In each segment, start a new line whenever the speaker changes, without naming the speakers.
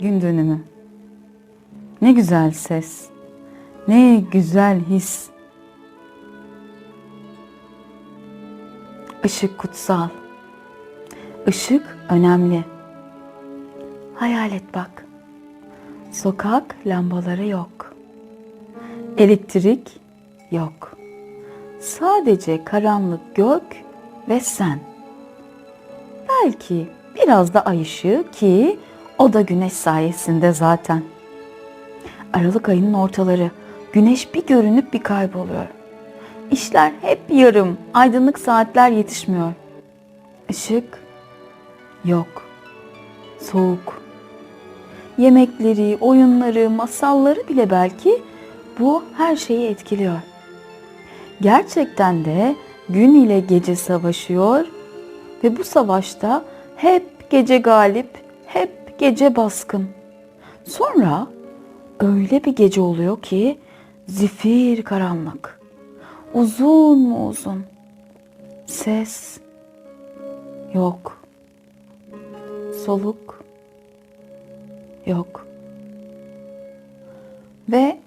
Gün dönümü. Ne güzel ses. Ne güzel his. Işık kutsal. Işık önemli. Hayal et bak. Sokak lambaları yok. Elektrik yok. Sadece karanlık gök ve sen. Belki biraz da ay ışığı ki o da güneş sayesinde zaten. Aralık ayının ortaları güneş bir görünüp bir kayboluyor. İşler hep yarım, aydınlık saatler yetişmiyor. Işık yok. Soğuk. Yemekleri, oyunları, masalları bile belki bu her şeyi etkiliyor. Gerçekten de gün ile gece savaşıyor ve bu savaşta hep gece galip, hep gece baskın. Sonra öyle bir gece oluyor ki zifir karanlık. Uzun mu uzun. Ses yok. Soluk yok. Ve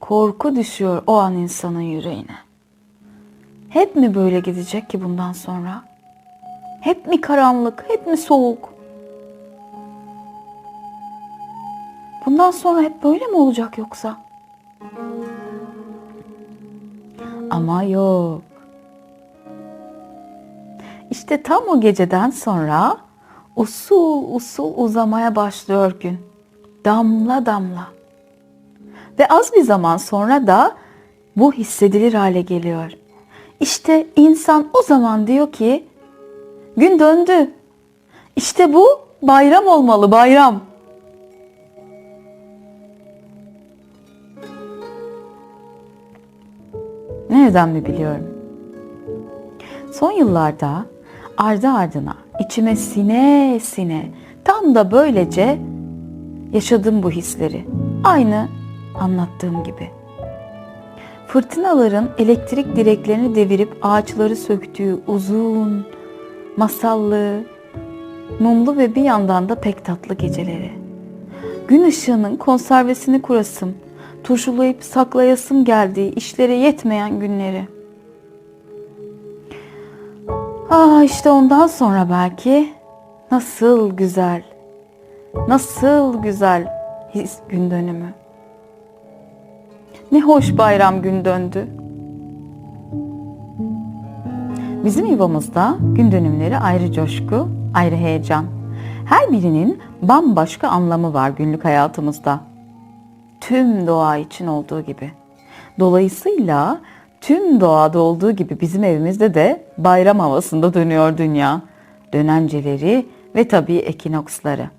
korku düşüyor o an insanın yüreğine. Hep mi böyle gidecek ki bundan sonra? Hep mi karanlık, hep mi soğuk? Bundan sonra hep böyle mi olacak yoksa? Ama yok. İşte tam o geceden sonra usul usul uzamaya başlıyor gün. Damla damla. Ve az bir zaman sonra da bu hissedilir hale geliyor. İşte insan o zaman diyor ki gün döndü. İşte bu bayram olmalı bayram. Nereden mi biliyorum? Son yıllarda ardı ardına içime sine sine tam da böylece yaşadım bu hisleri. Aynı anlattığım gibi. Fırtınaların elektrik direklerini devirip ağaçları söktüğü uzun, masallı, mumlu ve bir yandan da pek tatlı geceleri. Gün ışığının konservesini kurasım, turşulayıp saklayasım geldiği işlere yetmeyen günleri. Ah işte ondan sonra belki nasıl güzel, nasıl güzel his gün dönümü. Ne hoş bayram gün döndü. Bizim yuvamızda gün dönümleri ayrı coşku, ayrı heyecan. Her birinin bambaşka anlamı var günlük hayatımızda. Tüm doğa için olduğu gibi. Dolayısıyla tüm doğada olduğu gibi bizim evimizde de bayram havasında dönüyor dünya. Dönenceleri ve tabii ekinoksları.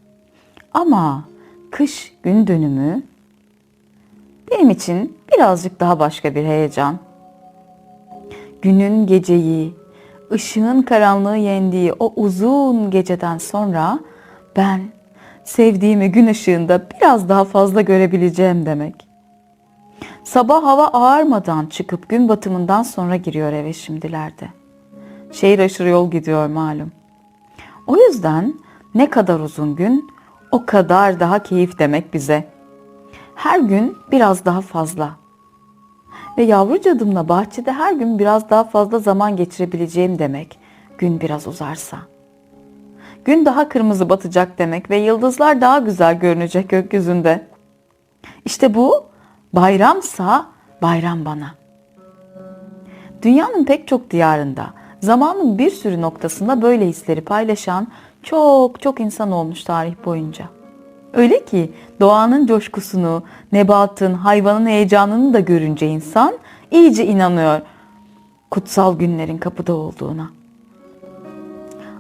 Ama kış gün dönümü benim için birazcık daha başka bir heyecan. Günün geceyi, ışığın karanlığı yendiği o uzun geceden sonra ben sevdiğimi gün ışığında biraz daha fazla görebileceğim demek. Sabah hava ağarmadan çıkıp gün batımından sonra giriyor eve şimdilerde. Şehir aşırı yol gidiyor malum. O yüzden ne kadar uzun gün o kadar daha keyif demek bize. Her gün biraz daha fazla. Ve yavru cadımla bahçede her gün biraz daha fazla zaman geçirebileceğim demek. Gün biraz uzarsa. Gün daha kırmızı batacak demek ve yıldızlar daha güzel görünecek gökyüzünde. İşte bu bayramsa bayram bana. Dünyanın pek çok diyarında, zamanın bir sürü noktasında böyle hisleri paylaşan çok çok insan olmuş tarih boyunca. Öyle ki doğanın coşkusunu, nebatın, hayvanın heyecanını da görünce insan iyice inanıyor kutsal günlerin kapıda olduğuna.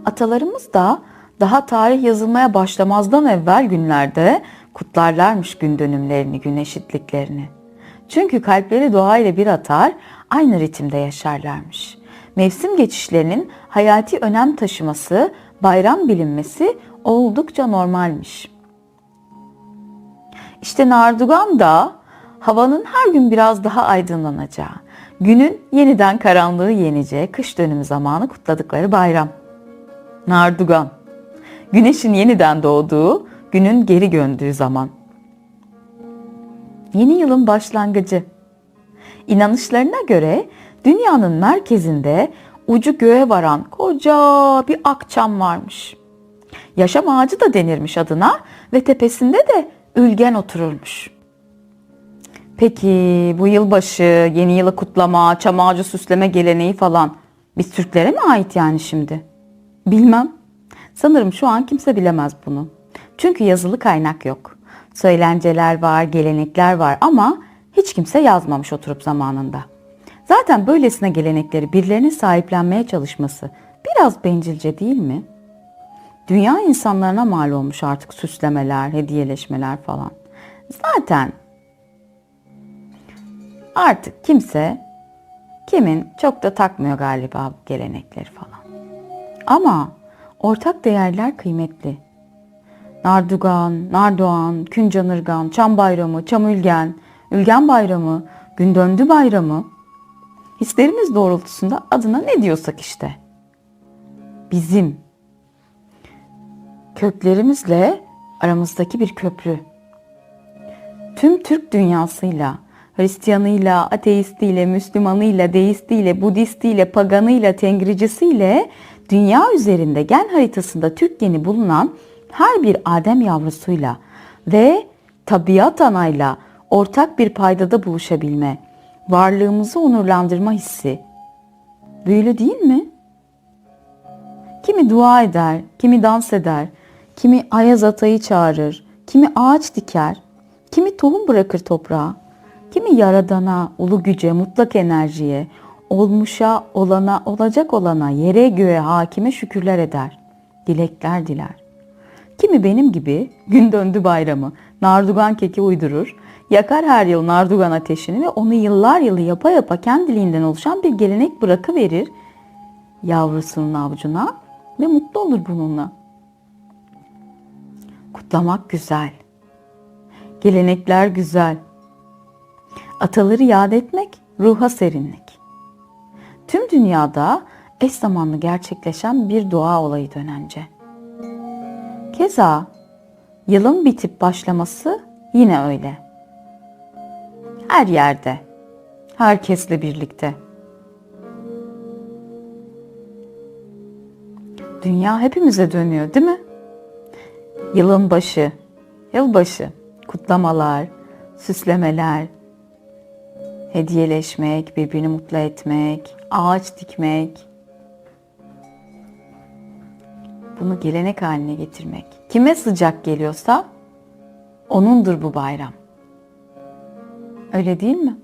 Atalarımız da daha tarih yazılmaya başlamazdan evvel günlerde kutlarlarmış gün dönümlerini, gün eşitliklerini. Çünkü kalpleri doğayla bir atar, aynı ritimde yaşarlarmış. Mevsim geçişlerinin hayati önem taşıması, bayram bilinmesi oldukça normalmiş. İşte Nardugan da havanın her gün biraz daha aydınlanacağı, günün yeniden karanlığı yeneceği kış dönümü zamanı kutladıkları bayram. Nardugan. Güneşin yeniden doğduğu, günün geri döndüğü zaman. Yeni yılın başlangıcı. İnanışlarına göre dünyanın merkezinde ucu göğe varan koca bir akçam varmış. Yaşam ağacı da denirmiş adına ve tepesinde de ülgen otururmuş. Peki bu yılbaşı, yeni yılı kutlama, çam ağacı süsleme geleneği falan biz Türklere mi ait yani şimdi? Bilmem. Sanırım şu an kimse bilemez bunu. Çünkü yazılı kaynak yok. Söylenceler var, gelenekler var ama hiç kimse yazmamış oturup zamanında. Zaten böylesine gelenekleri birilerinin sahiplenmeye çalışması biraz bencilce değil mi? Dünya insanlarına mal olmuş artık süslemeler, hediyeleşmeler falan. Zaten artık kimse kimin çok da takmıyor galiba gelenekleri falan. Ama ortak değerler kıymetli. Nardugan, Nardoğan, Küncanırgan, Çam Bayramı, Çam Ülgen, Ülgen Bayramı, Gündöndü Bayramı. Hislerimiz doğrultusunda adına ne diyorsak işte. Bizim köklerimizle aramızdaki bir köprü. Tüm Türk dünyasıyla, Hristiyanıyla, ateistiyle, Müslümanıyla, deistiyle, Budistiyle, paganıyla, tengricisiyle dünya üzerinde gen haritasında Türk geni bulunan her bir Adem yavrusuyla ve tabiat anayla ortak bir paydada buluşabilme, varlığımızı onurlandırma hissi. Böyle değil mi? Kimi dua eder, kimi dans eder, kimi ayaz atayı çağırır, kimi ağaç diker, kimi tohum bırakır toprağa, kimi yaradana, ulu güce, mutlak enerjiye, olmuşa, olana, olacak olana, yere göğe, hakime şükürler eder, dilekler diler. Kimi benim gibi gün döndü bayramı, nardugan keki uydurur, yakar her yıl nardugan ateşini ve onu yıllar yılı yapa yapa kendiliğinden oluşan bir gelenek bırakıverir yavrusunun avucuna ve mutlu olur bununla. Kutlamak güzel. Gelenekler güzel. Ataları yad etmek ruha serinlik. Tüm dünyada eş zamanlı gerçekleşen bir dua olayı dönence. Keza yılın bitip başlaması yine öyle. Her yerde, herkesle birlikte. Dünya hepimize dönüyor değil mi? Yılın başı, yılbaşı, kutlamalar, süslemeler, hediyeleşmek, birbirini mutlu etmek, ağaç dikmek. Bunu gelenek haline getirmek. Kime sıcak geliyorsa onundur bu bayram. Öyle değil mi?